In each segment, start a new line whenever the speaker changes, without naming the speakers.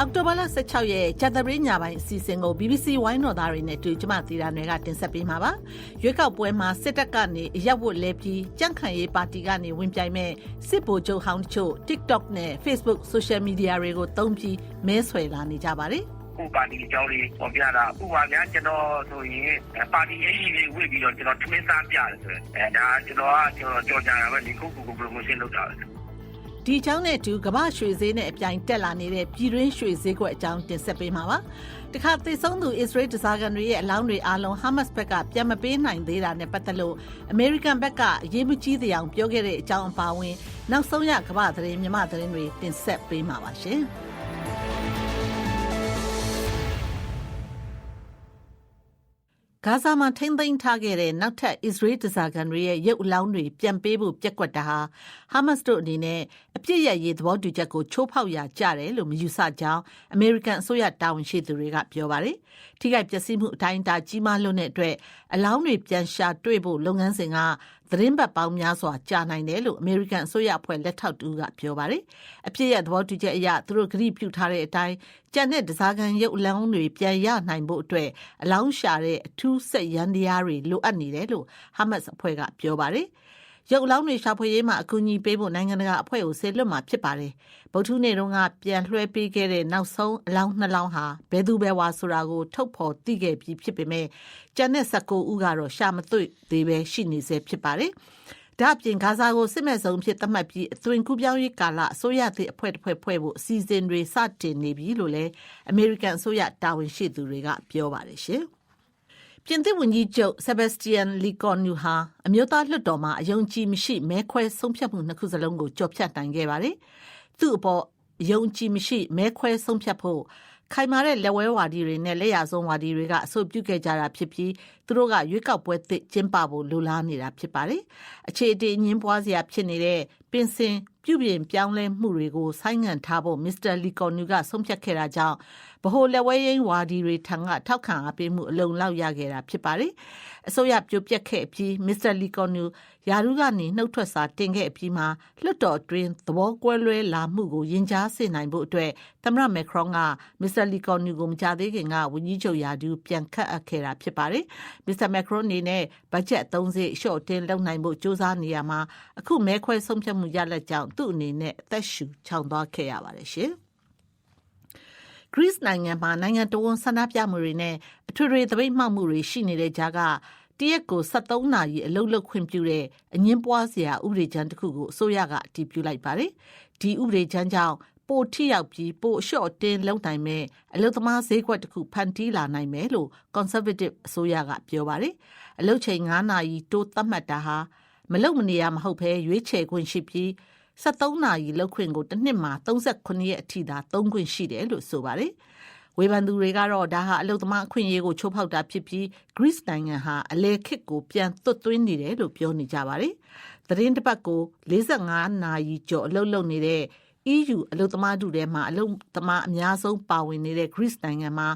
အောက်တိုဘာလ16ရက်ကြာသပတေးညပိုင်းအစီအစဉ်ကို BBC ဝိုင်းတော်သားတွေနဲ့တူကျမသီတာနယ်ကတင်ဆက်ပေးမှာပါရွေးကောက်ပွဲမှာစစ်တပ်ကနေအရက်ဝတ်လဲပြီးကြန့်ခိုင်ရေးပါတီကနေဝင်ပြိုင်မဲ့စစ်ဗိုလ်ချုပ်ဟောင်းတချို့ TikTok နဲ့ Facebook Social Media တွေကိုသုံးပြီးမဲဆွယ်လာနေကြပါတယ်
ခုပါတီအကြောင်းလေးပေါ်ပြတာဥပါများကျွန်တော်ဆိုရင်ပါတီအကြီးလေးဝစ်ပြီးတော့ကျွန်တော်ထမင်းစားပြတယ်ဆိုရင်အဲဒါကျွန်တော်ကကျွန်တော်ကြော်ကြတာပဲဒီခုခုကို promotion လုပ်တာပဲ
ဒီအကြောင်းနဲ့အတူကမ္ဘာရွှေဈေးနဲ့အပြိုင်တက်လာနေတဲ့ပြည်တွင်းရွှေဈေးကွက်အကြောင်းတင်ဆက်ပေးမှာပါ။တခါသေဆုံးသူအစ္စရေးတစားကန်တွေရဲ့အလောင်းတွေအားလုံးဟာမတ်စ်ဘက်ကပြန်မပေးနိုင်သေးတာနဲ့ပတ်သက်လို့အမေရိကန်ဘက်ကအရေးမကြီးတဲ့အောင်ပြောခဲ့တဲ့အကြောင်းအပါအဝင် နောက်ဆုံးရကမ္ဘာသတင်းမြမသတင်းတွေတင်ဆက်ပေးမှာပါရှင်။ ဂါဇာမှာထိမ့်သိမ်းထားခဲ့တဲ့နောက်ထပ်အစ္စရေးတစားကန်တွေရဲ့ရုပ်အလောင်းတွေပြန်ပေးဖို့ပြက်ကွက်တာဟာဟာမတ်စ်တို့အနေနဲ့အပြစ်ရရေးသဘောတူချက်ကိုချိုးဖောက်ရာကြတယ်လို့မယူဆကြောင်းအမေရိကန်အစိုးရတာဝန်ရှိသူတွေကပြောပါတယ်။ထိခိုက်ပျက်စီးမှုအတိုင်းအတာကြီးမားလွန်းတဲ့အတွက်အလောင်းတွေပြန်ရှာတွေ့ဖို့လုပ်ငန်းစဉ်ကသတင်းပတ်ပေါင်းများစွာကြာနိုင်တယ်လို့အမေရိကန်အစိုးရအဖွဲ့လက်ထောက်တူကပြောပါတယ်။အပြစ်ရသဘောတူချက်အရသူတို့ဂရုပြုထားတဲ့အတိုင်းကြံတဲ့ဒဇာကန်ရုပ်အလောင်းတွေပြန်ရနိုင်ဖို့အတွက်အလောင်းရှာတဲ့အထူးဆက်ရန်တရားတွေလိုအပ်နေတယ်လို့ဟာမတ်စ်အဖွဲ့ကပြောပါတယ်။ ရုပ်အလောင်းတွေရှာဖွေရေးမှာအကူအညီပေးဖို့နိုင်ငံတကာအဖွဲ့ကိုဆေလွတ်မှာဖြစ်ပါတယ်။ဗုဒ္ဓနေ့တုန်းကပြန်လွှဲပေးခဲ့တဲ့နောက်ဆုံးအလောင်းနှစ်လောင်းဟာဘယ်သူပဲဝါဆိုတာကိုထုတ်ဖော်သိခဲ့ပြီးဖြစ်ပေမဲ့ကျန်တဲ့19ဦးကတော့ရှာမတွေ့သေးပဲရှိနေဆဲဖြစ်ပါတယ်။ဒါ့အပြင်ဂါဇာကိုစစ်မဲ့ဆုံးဖြစ်သတ်မှတ်ပြီးအသွင်ကူးပြောင်းရေးကာလအစိုးရသည့်အဖွဲ့တစ်ဖွဲ့ဖွဲ့ဖို့အစီအစဉ်တွေစတင်နေပြီလို့လည်းအမေရိကန်အစိုးရတာဝန်ရှိသူတွေကပြောပါတယ်ရှင်။ ပြင်သစ်ဝန်ကြီးချုပ်ဆဘက်စတီယန်လီကွန်နူဟာ အမျိုးသားလွှတ်တော်မှာ အယုံကြည်မရှိ မဲခွဲဆုံးဖြတ်မှုနှစ်ခုစလုံးကိုကြော်ဖြတ်နိုင်ခဲ့ပါတယ်။သူ့အပေါ်ယုံကြည်မရှိ မဲခွဲဆုံးဖြတ်ဖို့ ခိုင်မာတဲ့လက်ဝဲဝါဒီတွေနဲ့ လက်ရဆုံးဝါဒီတွေက အဆိုပြုခဲ့ကြတာဖြစ်ပြီး သူတို့က ရွေးကောက်ပွဲသစ်ကျင်းပဖို့ လိုလားနေတာဖြစ်ပါတယ်။အခြေအတင်ညင်းပွားစရာဖြစ်နေတဲ့ ပင်စင်ပြုပြင်ပြောင်းလဲမှုတွေကို ဆိုင်းငံ့ထားဖို့ မစ္စတာလီကွန်နူကဆုံးဖြတ်ခဲ့တာကြောင့် ဗဟိုလက်ဝဲရင်းဝါဒီတွေထံကထောက်ခံအားပေးမှုအလုံလောက်ရခဲ့တာဖြစ်ပါတယ်။အစိုးရပြိုပြက်ခဲ့ပြီးမစ္စတာလီကွန်နူယာရုကနေနှုတ်ထွက်စာတင်ခဲ့ပြီးမှလွှတ်တော်အတွင်းသဘောကွဲလွဲလာမှုကိုရင်ကြားစေနိုင်ဖို့အတွက်သမ္မတမက်ခရွန်ကမစ္စတာလီကွန်နူကိုမကြသေးခင်ကဝန်ကြီးချုပ်ယာဒူပြန်ခတ်အပ်ခဲ့တာဖြစ်ပါတယ်။မစ္စတာမက်ခရွန်အနေနဲ့ဘတ်ဂျက်သုံးစိရှော့တင်လုပ်နိုင်ဖို့စ조사နေရမှာအခုမဲခွဲဆုံးဖြတ်မှုရလက်ကြောင့်သူ့အနေနဲ့အသက်ရှူချောင်သွားခဲ့ရပါတယ်ရှင်။ Greece နိုင်ငံမှာနိုင်ငံတော်ဝန်ဆန္ဒပြမှုတွေနဲ့အထွေထွေသပိတ်မှောက်မှုတွေရှိနေတဲ့ကြားကတရက်ကို73နာရီအလုပ်လုပ်ခွင့်ပြုတဲ့အငင်းပွားစရာဥပဒေကြမ်းတစ်ခုကိုအစိုးရကအတည်ပြုလိုက်ပါတယ်။ဒီဥပဒေကြမ်းကြောင့်ပိုထိရောက်ပြီးပိုအလျှော့တင်းလုပ်နိုင်မဲ့အလုသမားဈေးကွက်တစ်ခုဖန်တီးလာနိုင်မယ်လို့ Conservative အစိုးရကပြောပါတယ်။အလုချိန်9နာရီတိုးသတ်မှတ်တာဟာမလုံမနေရမဟုတ်ဘဲရွေးချယ်ခွင့်ရှိပြီး 73နာရီလောက်ခွင့်ကိုတစ်နှစ်မှာ38ရက်အထိသာသုံးခွင့်ရှိတယ်လို့ဆိုပါတယ်။ဝေဖန်သူတွေကတော့ဒါဟာအလုသမားအခွင့်အရေးကိုချိုးဖောက်တာဖြစ်ပြီး Greece နိုင်ငံဟာအလဲခစ်ကိုပြန်သွတ်သွင်းနေတယ်လို့ပြောနေကြပါတယ်။သတင်းတစ်ပတ်ကို45နာရီကျော်အလုပ်လုပ်နေတဲ့ EU အလုသမားတူထဲမှာအလုသမားအများဆုံးပါဝင်နေတဲ့ Greece နိုင်ငံမှာ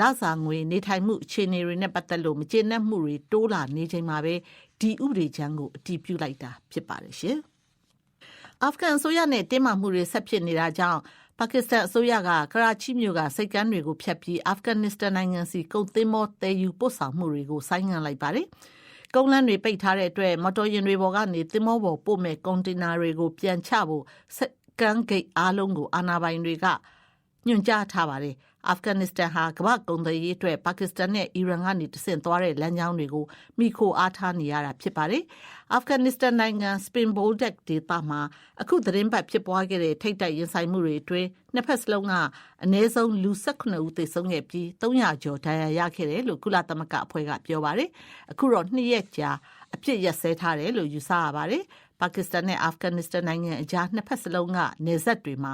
လစာငွေနေထိုင်မှုအခြေအနေတွေနဲ့ပတ်သက်လို့မကျေနပ်မှုတွေတိုးလာနေချိန်မှာပဲဒီဥပဒေချမ်းကိုအတည်ပြုလိုက်တာဖြစ်ပါတယ်ရှင်။ အာဖဂန်အစိုးရနဲ့တင်းမာမှုတွေဆက်ဖြစ်နေတာကြောင့်ပါကစ္စတန်အစိုးရကကရာချီမြို့ကစိတ်ကမ်းတွေကိုဖျက်ပြီးအာဖဂန်နစ္စတန်နိုင်ငံစီကုန်သင်းမောတဲယူပို့ဆောင်မှုတွေကိုဆိုင်းငံ့လိုက်ပါတယ်။ကုန်းလမ်းတွေပိတ်ထားတဲ့အတွက်မော်တော်ယာဉ်တွေပေါ်ကနေသင်းမောပေါ်ပို့မဲ့ကွန်တိန်နာတွေကိုပြန်ချဖို့စကမ်းဂိတ်အားလုံးကိုအာဏာပိုင်တွေက ညွှန်ကြားထားပါတယ်အာဖဂန်နစ္စတန်ဟာကမ္ဘာကုန်သွယ်ရေးအတွက်ပါကစ္စတန်နဲ့အီရန်ကနေတဆင့်သွားတဲ့လမ်းကြောင်းတွေကိုမိခိုအားထားနေရတာဖြစ်ပါတယ်။အာဖဂန်နစ္စတန်နိုင်ငံစပင်ဘိုဒက်ဒေသမှာအခုသတင်းပတ်ဖြစ်ပွားခဲ့တဲ့ထိတ်တိုက်ရင်ဆိုင်မှုတွေအတွင်းနှစ်ဖက်စလုံးကအနည်းဆုံးလူ18ဦးသေဆုံးခဲ့ပြီး300ကျော်ဒဏ်ရာရခဲ့တယ်လို့ကုလသမဂ္ဂအဖွဲ့ကပြောပါတယ်။အခုတော့နှစ်ရက်ကြာအပြစ်ရက်စဲထားတယ်လို့ယူဆရပါတယ်။ ပါကစ္စတန်နဲ့အာဖဂန်နစ္စတန်နိုင်ငံအကြားနှစ်ဖက်စလုံးကနေဆက်တွေမှာ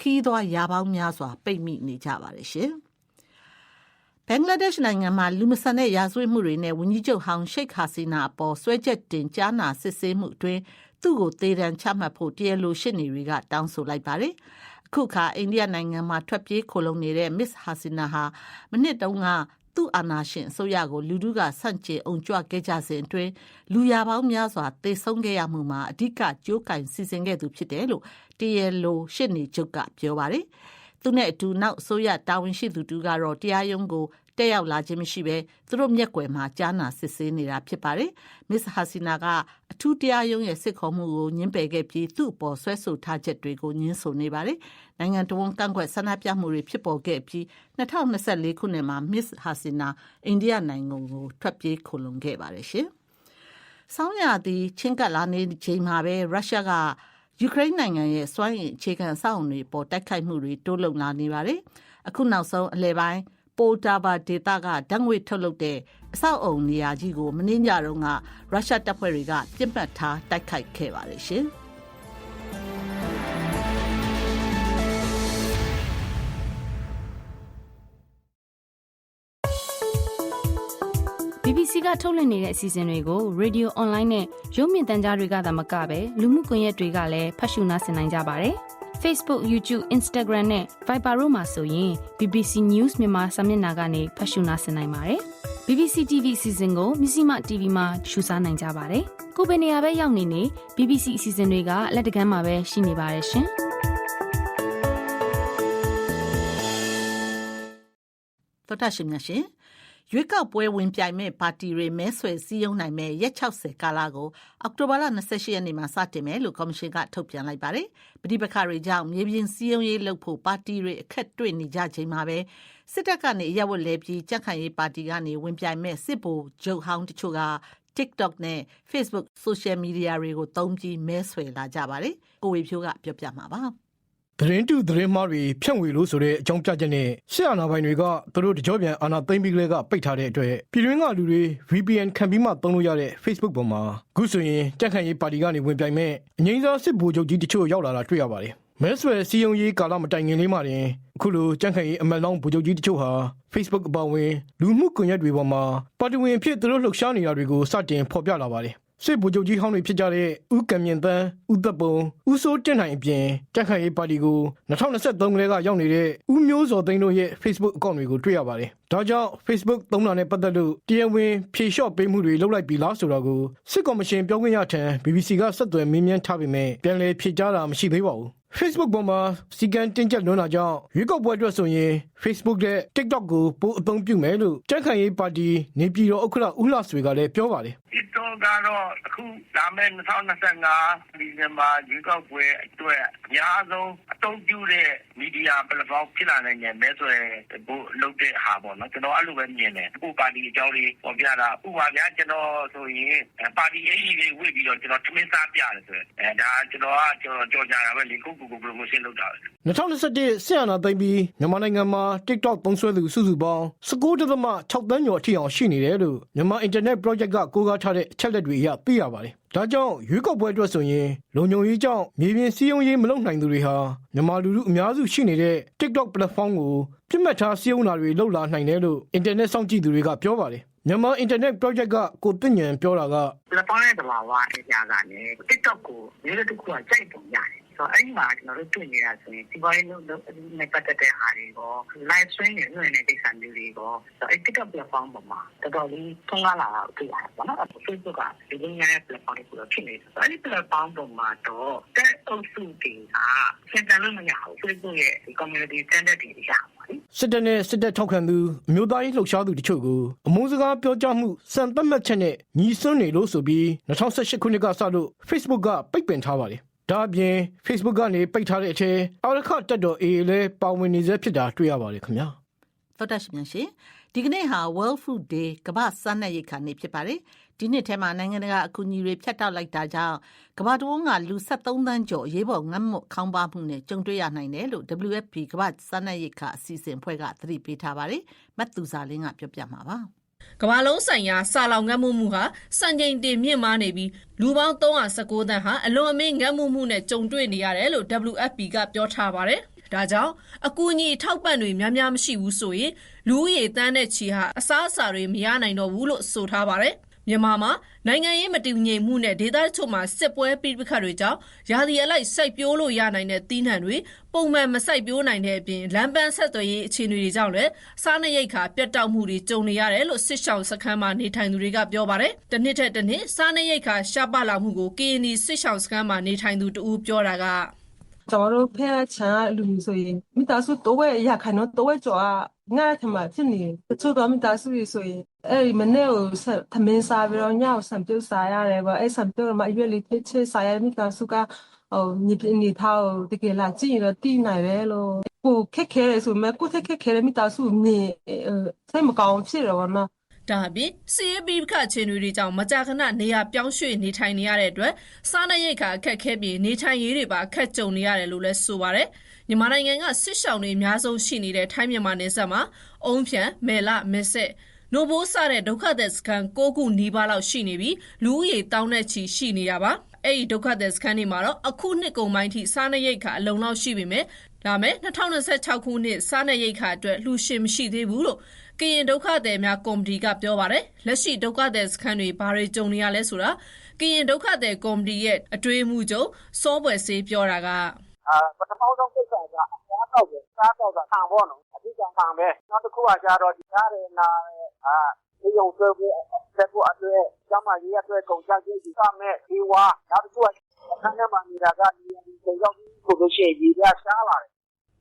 ခီးသွားရာပေါင်းများစွာပိတ်မိနေကြပါတယ်ရှင်။ဘင်္ဂလားဒေ့ရှ်နိုင်ငံမှာလူမဆန်တဲ့ရာဇဝတ်မှုတွေနဲ့ဝန်ကြီးချုပ်ဟောင်းရှိတ်ဟာစီနာအပေါ်ဆွဲချက်တင်ကြားနာစစ်ဆေးမှုအတွင်းသူ့ကိုသေဒဏ်ချမှတ်ဖို့တရားလိုရှင်းနေတွေကတောင်းဆိုလိုက်ပါတယ်။အခုခါအိန္ဒိယနိုင်ငံမှာထွက်ပြေးခိုလုံနေတဲ့ Miss Hasina ဟာမနှစ်တုန်းက သူ့အာဏာရှင်အစိုးရကိုလူထုကဆန့်ကျင်အောင်ကြွခဲ့ကြစဉ်အတွင်းလူရပေါင်းများစွာတေဆုံးခဲ့ရမှုမှာအဓိကကြိုးကင်စီစဉ်ခဲ့သူဖြစ်တယ်လို့တရားလိုရှင်းနေချုပ်ကပြောပါတယ်။သူနဲ့အတူနောက်အစိုးရတာဝန်ရှိသူတူကတော့တရားရုံးကို တက်ရောက်လာခြင်းမရှိဘဲသူတို့မျက်ကွယ်မှာကြားနာစစ်ဆေးနေတာဖြစ်ပါတယ်။မစ္စဟာစီနာကအထူးတရားရုံးရဲ့စစ်ခေါ်မှုကိုညှင်းပယ်ခဲ့ပြီးသူ့အပေါ်ဆွဲဆိုထားချက်တွေကိုညှင်းဆိုနေပါတယ်။နိုင်ငံတော်ဝန်ကန့်ကွက်ဆန္ဒပြမှုတွေဖြစ်ပေါ်ခဲ့ပြီး2024ခုနှစ်မှာမစ္စဟာစီနာအိန္ဒိယနိုင်ငံကိုထွက်ပြေးခိုလုံခဲ့ပါတယ်ရှင်။ဆောင်းရာသီချင်းကပ်လာနေချိန်မှာပဲရုရှားကယူကရိန်းနိုင်ငံရဲ့စွမ်းရည်အခြေခံအဆောက်အုံတွေပေါ်တိုက်ခိုက်မှုတွေတိုးလုံလာနေပါတယ်။အခုနောက်ဆုံးအလဲပိုင်း ပိုတာဘာဒေတာကဓာတ်ငွေထုတ်လုပ်တဲ့အဆောက်အုံနေရာကြီးကိုမင်းညတုန်းကရုရှားတပ်ဖွဲ့တွေကပြစ်မှတ်ထားတိုက်ခိုက်ခဲ့ပါတယ်ရှင်။
BBC ကထုတ်လွှင့်နေတဲ့အစီအစဉ်တွေကို Radio Online နဲ့ရုပ်မြင်သံကြားတွေကသာမကပဲလူမှုကွန်ရက်တွေကလည်းဖတ်ရှုနားဆင်နိုင်ကြပါတယ်။ Facebook, YouTube, Instagram နဲ့ Viber တို့မှာဆိုရင် BBC News မြန်မာစာမျက်နှာကနေဖတ်ရှုနားဆင်နိုင်ပါတယ်။ BBC TV အစီအစဉ်ကိုမြစည်းမ TV မှာရှုစားနိုင်ကြပါတယ်။ကိုယ်ပင်နေရာပဲရောက်နေနေ BBC အစီအစဉ်တွေကလက်တကမ်းမှာပဲရှိနေပါတယ်ရှင်။
သောတာရှင်များရှင် ရွေးကောက်ပွဲဝင်ပြိုင်မဲ့ပါတီတွေမဲဆွယ်စည်းရုံးနိုင်မဲ့ရက်60ကာလကိုအောက်တိုဘာလ28ရက်နေ့မှာစတင်မယ်လို့ကော်မရှင်ကထုတ်ပြန်လိုက်ပါတယ်။ပဋိပက္ခတွေကြောင့်မြေပြင်စည်းရုံးရေးလုပ်ဖို့ပါတီတွေအခက်တွေ့နေကြချိန်မှာပဲစစ်တပ်ကနေရပ်ဝတ်လဲပြီးကြက်ခိုင်ရေးပါတီကနေဝင်ပြိုင်မဲ့စစ်ဗိုလ်ချုပ်ဟောင်းတချို့က TikTok နဲ့ Facebook Social Media တွေကိုသုံးပြီးမဲဆွယ်လာကြပါတယ်။ကိုဝေဖြိုးကပြောပြမှာပါ။
သတင်းတူသတင်းမှားတွေဖြန့်ဝေလို့ဆိုတဲ့အကြောင်းပြချက်နဲ့ရှစ်အာဏာပိုင်တွေကသူတို့တကြောပြန်အာဏာသိမ်းပြီးကလေးကပိတ်ထားတဲ့အတွက်ပြည်တွင်းကလူတွေ VPN ခံပြီးမှသုံးလို့ရတဲ့ Facebook ပေါ်မှာအခုဆိုရင်ကြက်ခံရေးပါတီကနေဝင်ပြိုင်မဲ့အငိမ့်စားစစ်ဗိုလ်ချုပ်ကြီးတချို့ရောက်လာတာတွေ့ရပါတယ်။မဲဆွယ်စည်းရုံးရေးကာလမတိုင်ခင်လေးမှာတင်အခုလိုကြက်ခံရေးအမတ်လောင်းဗိုလ်ချုပ်ကြီးတချို့ဟာ Facebook အပါအဝင်လူမှုကွန်ရက်တွေပေါ်မှာပါတီဝင်အဖြစ်သူတို့လှုပ်ရှားနေတာတွေကိုစတင်ဖော်ပြလာပါတယ်။ စစ်ဗိုလ်ချုပ်ကြီးဟောင်းတွေဖြစ်ကြတဲ့ဦးကံမြင့်တန်းဦးသက်ပုံဦးစိုးတင့်နိုင်အပြင်ကြက်ခိုင်ရေးပါတီကို2023ခုနှစ်ကရောက်နေတဲ့ဦးမျိုးစောသိန်းတို့ရဲ့ Facebook အကောင့်တွေကိုတွေ့ရပါတယ်။ဒါကြောင့် Facebook သုံးတာနဲ့ပတ်သက်လို့တရားဝင်ဖြေလျှော့ပေးမှုတွေလုပ်လိုက်ပြီလားဆိုတာကိုစစ်ကော်မရှင်ပြောခွင့်ရထံ BBC ကဆက်သွယ်မေးမြန်းထားပေမဲ့ပြန်လည်ဖြေကြားတာမရှိသေးပါဘူး။ Facebook ပေါ်မှာစီကံတင်ကြက်လွန်းတာကြောင့်ရွေးကောက်ပွဲအတွက်ဆိုရင် Facebook နဲ့ TikTok ကိုပိုအသုံးပြုမယ်လို့ကြက်ခိုင်ရေးပါတီနေပြည်တော်ဥက္ကဋ္ဌဦးလှဆွေကလည်းပြောပါတယ်
TikTok ကတော့အခုလာမယ့်2025ဒီဇင်ဘာရွေးကောက်ပွဲအတွက်အများဆုံးအသုံးပြုတဲ့မီဒီယာပလက်ဖောင်းဖြစ်လာနိုင်တယ်မဲဆွယ်ဖို့လုပ်တဲ့ဟာပေါ့နော်ကျွန်တော်အဲ့လိုပဲမြင်တယ်အခုပါတီအကြောင်းလေးပေါ်ပြတာဥပမာများကျွန်တော်ဆိုရင်ပါတီအကြီးလေးဝေ့ပြီးတော့ကျွန်တော်ထမင်းစားပြတယ်ဆိုရင်အဲဒါကျွန်တော်ကကျွန်တော်ကြော်ကြတာပဲလေကိုကိုကို promotion လုပ်တာပဲ
2021စစ်အာဏာသိမ်းပြီးမြန်မာနိုင်ငံမှာ TikTok သုံးစွဲသူစုစုပေါင်း19.6တန်းကျော်အထိအောင်ရှိနေတယ်လို့မြန်မာ Internet Project ကကိုးကားထားတဲ့အချက်လက်တွေအရသိရပါတယ်။ဒါကြောင့်ရွေးကောက်ပွဲအတွက်ဆိုရင်လုံခြုံရေးကြောင့်မြေပြင်စည်းရုံးရေးမလုပ်နိုင်သူတွေဟာမြန်မာလူထုအများစုရှိနေတဲ့ TikTok platform ကိုပြစ်မှတ်ထားစည်းရုံးတာတွေလုပ်လာနိုင်တယ်လို့ Internet စောင့်ကြည့်သူတွေကပြောပါတယ်။မြန်မာ Internet Project ကကိုတင့်ညံပြောတာက
လက်ပေါင်းရဲ့တဘာဝအကြကလည်း TikTok ကိုမျိုးတစ်ခုကကြိုက်ပုံရတယ်။ ဆိုတော့အဲ့ဒီမှာကျွန်တော်တို့တွေ့နေတာဆိုရင်ဒီပိုင်းလုံးနဲ့ပတ်သက်တဲ့ဟာတွေရော live stream တွေလွှင့်နေတဲ့ကိစ္စမျိုးတွေရောအဲ့ TikTok platform ပေါ်မှာတော်တော်လေးထုံးကားလာတာတွေ့ရတယ်ပေါ့နော်။ Facebook ကဒီလိုမျိုးရဲ့ platform တွေတော့ဖြစ်နေတယ်။အဲ့ဒီ platform ပေါ်မှာတော့တက်အုပ်စုတွေကစင်တန်လို့မရဘူး။ Facebook ရဲ့ community standard တွေရပါဘူး။
စစ်တပ်နဲ့စစ်တပ်ထောက်ခံသူအမျိုးသားရေးလှုပ်ရှားသူတချို့ကိုအမုန်းစကားပြောကြားမှုစံသတ်မှတ်ချက်နဲ့ညီစွန်းနေလို့ဆိုပြီး2018ခုနှစ်ကစလို့ Facebook ကပိတ်ပင်ထားပါတယ်။ ဒါအပြင် Facebook ကနေပိတ်ထားတဲ့အထဲအာရခတက်တော် AA လည်းပါဝင်နေစေဖြစ်တာတွေ့ရပါတယ်ခင်ဗျာ။
သောတရှင်များရှင်ဒီကနေ့ဟာ World Food Day ကမ္ဘာစားနပ်ရိက္ခာနေ့ဖြစ်ပါတယ်ဒီနှစ်ထဲမှာနိုင်ငံတကာအကူအညီတွေဖြတ်တောက်လိုက်တာကြောင့်ကမ္ဘာတဝန်းကလူ73သန်းကျော်အရေးပေါ်ငတ်မွတ်ခေါင်းပါမှုနဲ့ကြုံတွေ့ရနိုင်တယ်လို့ WFP ကမ္ဘာစားနပ်ရိက္ခာအစီအစဉ်ဖွဲ့ကသတိပေးထားပါတယ်မတ်သူစာလင်းကပြောပြမှာပါ
ကမ္ဘာလုံးဆိုင်ရာစာလောင်ငတ်မှုမှုဟာစံချိန်တင်မြင့်မားနေပြီးလူပေါင်း319သန်းဟာအလွန်အမင်းငတ်မှုမှုနဲ့ကြုံတွေ့နေရတယ်လို့ WFP ကပြောထားပါတယ်။ဒါကြောင့်အကူအညီအထောက်ပံ့တွေများများမရှိဘူးဆိုရင်လူဦးရေတန်းတဲ့ချီဟာအစားအစာတွေမရနိုင်တော့ဘူးလို့ဆိုထားပါတယ် မြန်မာမှာ နိုင်ငံရေးမတည်ငြိမ်မှုနဲ့ ဒေသတချို့မှာ စစ်ပွဲပြပခတ်တွေကြောင့် ရာသီအလိုက် စိုက်ပျိုးလို့ရနိုင်တဲ့တီးနှံတွေ ပုံမှန်မစိုက်ပျိုးနိုင်တဲ့အပြင် လမ်းပန်းဆက်သွယ်ရေး အခြေအနေတွေကြောင့်လည်း စားနပ်ရိက္ခာ ပြတ်တောက်မှုတွေ ကြုံနေရတယ်လို့ စစ်ဆောင်စခန်းမှာ နေထိုင်သူတွေက ပြောပါတယ်။တစ်နှစ်ထက်တစ်နှစ် စားနပ်ရိက္ခာ ရှားပါလာမှုကို KNY စစ်ဆောင်စခန်းမှာ နေထိုင်သူတဦး ပြောတာက
ကျွန်တော်တို့ဖက်ချန်ကလူမျိုးဆိုရင်မိသားစုတော့ဝဲရခိုင်တော့တော့ဝဲကြော်ကငါ့ထမဖြစ်နေတချို့တော့မိသားစုတွေဆိုရင်အဲ့ဒီမနေ့ကိုဆက်သမင်းစားပြီးတော့ညကိုဆံပြုတ်စားရတယ်ပေါ့အဲ့ဆံပြုတ်တော့မှအရွက်လေးတစ်ချက်စားရမိသားစုကဟိုညီပြနေထားတကယ်လားကြည့်ရင်တော့တိနိုင်ပဲလို့ကိုခက်ခဲတယ်ဆိုမှကိုထက်ခက်ခဲတဲ့မိသားစုမြင်စိတ်မကောင်းဖြစ်တော့ဗောနော်
ဒါအပြင်စီးရီးပခချင်းတွေကြောင့်မကြာခဏနေရပြောင်းရွှေ့နေထိုင်နေရတဲ့အတွက်စားနပ်ရိက္ခာအခက်ခဲပြီးနေထိုင်ရေးတွေပါအခက်ကြုံနေရတယ်လို့လည်းဆိုပါတယ်။မြန်မာနိုင်ငံကစစ်ရှောင်တွေအများဆုံးရှိနေတဲ့ထိုင်းမြန်မာနယ်စပ်မှာအုံဖြံမဲလမဲဆက်နိုဘိုးစတဲ့ဒုက္ခသည်စခန်း၉ခုနီးပါးလောက်ရှိနေပြီးလူဦးရေတောင်းတဲ့ချီရှိနေတာပါ။အဲ့ဒီဒုက္ခသည်စခန်းတွေမှာတော့အခုနှစ်ကုန်ပိုင်းထိစားနပ်ရိက္ခာအလုံလောက်ရှိပေမဲ့ဒါမဲ့2026ခုနှစ်စားနပ်ရိက္ခာအတွက်လှူရှင်မရှိသေးဘူးလို့ ကရင်ဒုက္ခသည်များကော်မတီကပြောပါတယ်လက်ရှိဒုက္ခသည်စခန်းတွေဘာတွေကြုံနေရလဲဆိုတာကရင်ဒုက္ခသည်ကော်မတီရဲ့အတွေ့အမှုချုပ်စောပွဲစေးပြောတာက
အာပထမဆုံးကိစ္စကအများတော့ပဲစားတော့တာခံဖို့နော်အဓိကခံပဲနောက်တစ်ခုကကြတော့ဒီကားရနာအာဒီုံဆွဲဖို့ဆက်ဖို့အတွက်ကျမကြီးအတွက်ကုန်ကြကြီးဒီကမဲ့ဒီဝါနောက်တစ်ခုကအခန်းထဲမှာနေတာကဒီဒီရောက်ပြီးကိုလို့ရှိရင်ဒီကရှားလာတယ်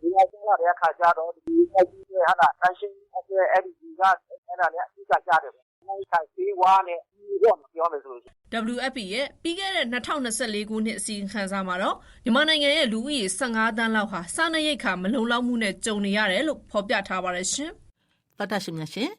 ဒီကရှားလာတဲ့အခါကျတော့ဒီအကြီးတွေဟာလာတန်ရှင်းအတွက်အဲ့ဒီဒီကအဲ့ဒါလည်းအဓိကကြတယ်အဲဒီကဒီဝါနဲ့ဒီတော့မပြောမယ်ဆိုလို့
WFP ရဲ့ပြီးခဲ့တဲ့2024ခုနှစ်အစီရင်ခံစာမှာတော့မြန်မာနိုင်ငံရဲ့လူဦးရေ15တန်းလောက်ဟာစားနပ်ရိက္ခာမလုံလောက်မှုနဲ့ကြုံနေရတယ်လို့ဖော်ပြထားပါတယ်ရှင်။
သောတာရှင်များရှင်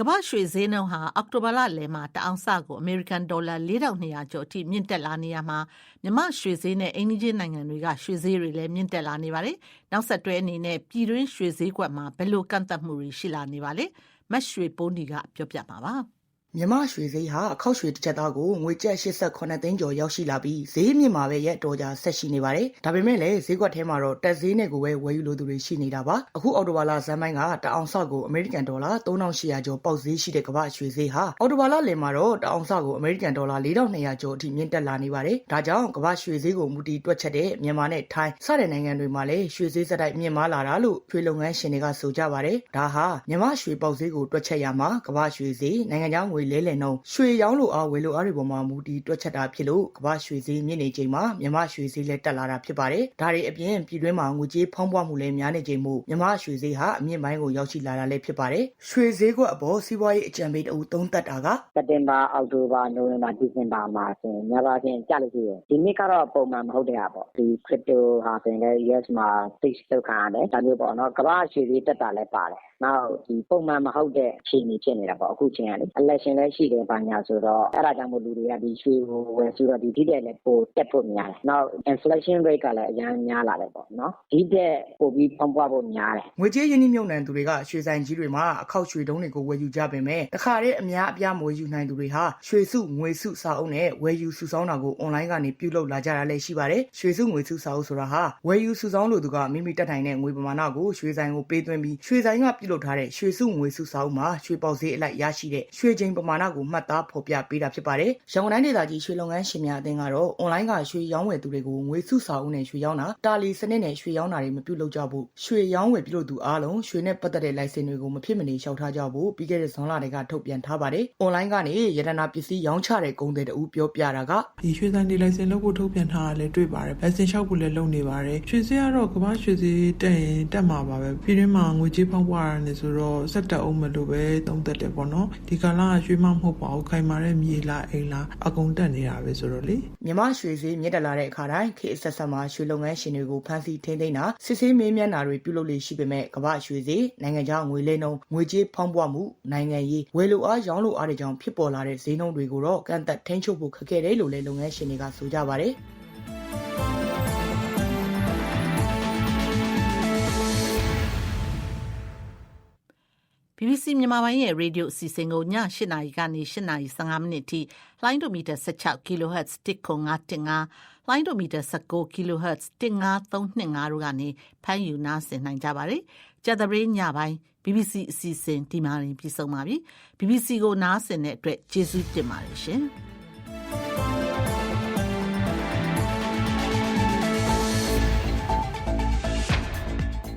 ကမ္ဘာရွှေဈေးနှုန်းဟာအောက်တိုဘာလလယ်မှာတအောင်စကိုအမေရိကန်ဒေါ်လာ4200ကျော်အထိမြင့်တက်လာနေရမှာမြမရွှေဈေးနဲ့အိန္ဒိယနိုင်ငံတွေကရွှေဈေးတွေလည်းမြင့်တက်လာနေပါတယ်။နောက်ဆက်တွဲအနေနဲ့ပြည်တွင်းရွှေဈေးကွက်မှာဘယ်လိုကန့်သက်မှုတွေရှိလာနေပါလဲ။မတ်ရွှေပိုးနီကပြောပြမှာပါ။
မြမရွှေဈေးဟာအခောက်ရွှေတစ်ချက်သားကိုငွေကျပ်88သိန်းကျော်ရောက်ရှိလာပြီးဈေးမြင့်မှာပဲရက်တော်ကြာဆက်ရှိနေပါတယ်။ဒါပေမဲ့လည်းဈေးကွက်ထဲမှာတော့တက်ဈေးနဲ့ကိုပဲဝယ်ယူလိုသူတွေရှိနေတာပါ။အခုအော်တိုဘာလဇန်ပိုင်းကတအောင်ဆော့ကိုအမေရိကန်ဒေါ်လာ3800ကျော်ပေါက်ဈေးရှိတဲ့ကမ္ဘာရွှေဈေးဟာအော်တိုဘာလလယ်မှာတော့တအောင်ဆော့ကိုအမေရိကန်ဒေါ်လာ4200ကျော်အထိမြင့်တက်လာနေပါတယ်။ဒါကြောင့်ကမ္ဘာရွှေဈေးကိုမူတည်တွက်ချက်တဲ့မြန်မာနဲ့ထိုင်းစတဲ့နိုင်ငံတွေမှာလည်းရွှေဈေးစတိုက်မြင့်မားလာတာလို့ရွှေလုပ်ငန်းရှင်တွေကဆိုကြပါတယ်။ဒါဟာမြန်မာရွှေပေါက်ဈေးကိုတွက်ချက်ရမှာကမ္ဘာရွှေဈေးနိုင်ငံခြားငွေလဲလှယ်နှုန်းရွှေရောင်းလို့အားဝယ်လို့အားတွေပေါ်မှာမူတည်တွက်ချက်တာဖြစ်လို့ကမ္ဘာရွှေဈေးမြင့်နေချိန်မှာမြန်မာရွှေဈေးလည်းတက်လာတာဖြစ်ပါတယ်။ဒါတွေအပြင်ပြည်တွင်းမှာငွေကြေးဖောင်းပွားမှုလည်းများနေချိန်မို့မြန်မာရွှေဈေးဟာအမြင့်ပိုင်းကိုရောက်ရှိလာတာလည်းဖြစ်ပါတယ်။ရွှေဈေးကွက်အပေါ်စီးပွားရေးအကြံပေးတအုပ်သုံးသက်တာက
စက်တင်ဘာအောက်တိုဘာနိုဝင်ဘာဒီဇင်ဘာမှာဆိုရင်များပါးဖြင့်ကြလို့ရှိတယ်ဒီနှစ်ကတော့ပုံမှန်မဟုတ်တဲ့ဟာပေါ့ဒီ crypto ဟာဆိုရင်လည်း US မှာ fix လောက်ခံရတယ်ဒါမျိုးပေါ့နော်ကမ္ဘာရွှေဈေးတက်တာလည်းပါတယ်နောက်ဒီပုံမှန်မဟုတ်တဲ့အခြေအနေဖြစ်နေတာပေါ့အခုချိန်ကလေ election လည်းရှိတယ် ဘာညာဆိုတော့ အဲ့ဒါကြောင့်မို့ လူတွေက ဒီရွှေကိုဝယ်ဆိုတော့ ဒီဒီတဲ့လည်း ပိုတက်ဖို့များတယ် နောက် inflation rate ကလည်းအများများလာတယ်ပေါ့နော် ဒီတဲ့ပိုပြီးပေါင်းပွားဖို့များတယ်
ငွေကြေးရင်းနှီးမြှုပ်နှံသူတွေက ရွှေဆိုင်ကြီးတွေမှာ အခောက်ရွှေတုံးတွေကို ဝယ်ယူကြပေမဲ့ တခါတည်း အများအပြား မဝယ်ယူနိုင်သူတွေဟာ ရွှေစုငွေစုစာအုပ်နဲ့ ဝယ်ယူစုဆောင်းတာကို အွန်လိုင်းကနေ ပြုလုပ်လာကြတာလည်း ရှိပါတယ် ရွှေစုငွေစုစာအုပ်ဆိုတာဟာ ဝယ်ယူစုဆောင်းလို့သူက မိမိတက်ထိုင်တဲ့ ငွေပမာဏကို ရွှေဆိုင်ကို ပေးသွင်းပြီး ရွှေဆိုင်က ပြုလုပ်ထားတဲ့ ရွှေစုငွေစုစာအုပ်မှာ ရွှေပေါက်ဈေးအလိုက် ရရှိတဲ့ ရွှေချိန်ပမာဏကိုမှတ်သားဖော်ပြပေးတာဖြစ်ပါတယ်ရန်ကုန်တိုင်းဒေသကြီးရွှေလုပ်ငန်းရှင်များအသင်းကတော့အွန်လိုင်းကရွှေရောင်းဝယ်သူတွေကိုငွေစုစာအုပ်နဲ့ရွှေရောင်းတာတာလီစနစ်နဲ့ရွှေရောင်းတာတွေမပြုလုပ်ကြဘူးရွှေရောင်းဝယ်ပြုလုပ်သူအားလုံးရွှေနဲ့ပတ်သက်တဲ့ license တွေကိုမဖြစ်မနေလျှောက်ထားကြဖို့ပြီးခဲ့တဲ့ဇွန်လတည်းကထုတ်ပြန်ထားပါတယ်။ online ကနေရတနာပစ္စည်းရောင်းချတဲ့ကုန်သည်တဦးပြောပြတာက
ဒီရွှေဆိုင်ဒီလိုင်စင်လုပ်ဖို့ထုတ်ပြန်ထားတာလည်းတွေ့ပါတယ်။လိုင်စင်လျှောက်ဖို့လည်းလုပ်နေပါတယ်။ရွှေစည်းကတော့ကမ္ဘာရွှေစည်းတက်ရင်တက်မှာပါပဲ။ပြည်တွင်းမှာငွေကြေးဖောင်းပွားရနေဆိုတော့စက်တက်အောင်မလို့ပဲသုံးသက်တယ်ပေါ့နော်။ဒီကာလကရွှေမမဟုတ်ပါဘူး။ခိုင်မာတဲ့မြေလားအိမ်လားအကုန်တက်နေတာပဲဆိုတော့လေ။
မြမရွှေစည်းမြင့်တက်လာတဲ့အခါတိုင်းခေတ်အဆက်ဆက်မှာရွှေလုပ်ငန်းရှင်တွေကိုဖမ်းဆီးထိန်းသိမ်းတာစစ်ဆေးမေးမြန်းတာတွေပြုလုပ်လေရှိပေမဲ့ကမ္ဘာရွှေစည်းနိုင်ငံခြားငွေလဲနှုန်းငွေကြေးဖောင်းပွားမှုနိုင်ငံရေးဝယ်လိုအားရောင်းလိုအားတွေကြောင့်ဖြစ်ပေါ်လာတဲ့ဈေးနှုန်းတွေကိုတော့ကန့်သက်ထိန်းချုပ်ဖို့ခက်ခဲတယ်လို့လည်းလုပ်ငန်းရှင်တွေကဆိုကြပါတယ်။
BBC မြန်မာပိုင်းရဲ့ရေဒီယိုအစီအစဉ်ကိုည8:00နာရီကနေ8:15မိနစ်ထိလိုင်းဒိုမီတာ16 kHz 105.5လိုင်းဒိုမီတာ19 kHz 15325တို့ကနေဖမ်းယူနားဆင်နိုင်ကြပါတယ်။ကြက်သပင်းညပိုင်း BBC အစီအစဉ်ဒီမှာရင်ပြီးဆုံးပါပြီ။ BBC ကိုနားဆင်တဲ့အတွက်ကျေးဇူးတင်ပါတယ်ရှင်။